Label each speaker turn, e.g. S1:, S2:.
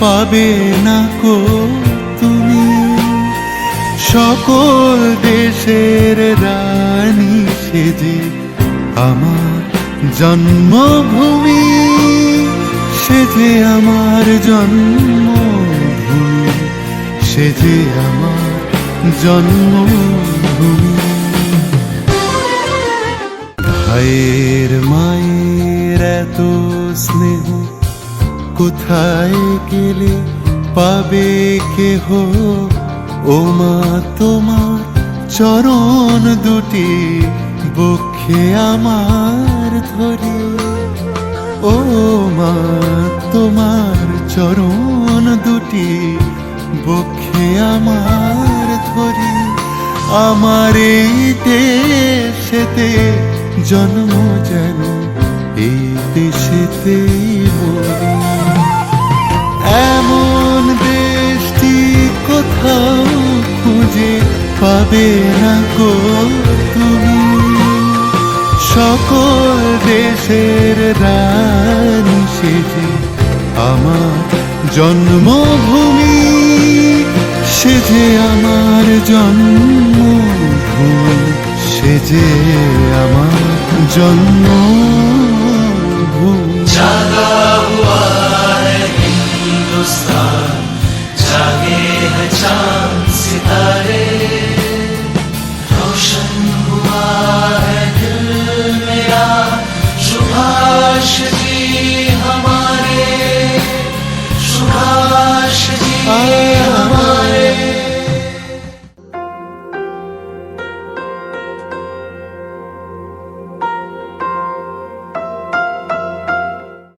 S1: পাবে না কো তুমি। সকল দেশের রানী সেজে আমার জন্মভূমি সেজে আমার জন্মভূমি সেজে আমার জন্মভূমি। ভাইয়ের মায়ের এত স্নেহ কোথায় গেলে পাবে কেহ? ও মা, তোমার চরণ দুটি বক্ষে আমার ধরে। ও মা, তোমার চরণ দুটি বক্ষে আমার ধরে। আমার এই দেশেতে জন্ম যেন, এই দেশেতেই মরি। কোথাও খুঁজে পাবে না গো তুমি। সকল দেশের রানী সেজে আমার জন্মভূমি সেজে আমার জন্মভূমি সেজে আমার জন্মভূমি
S2: Oh.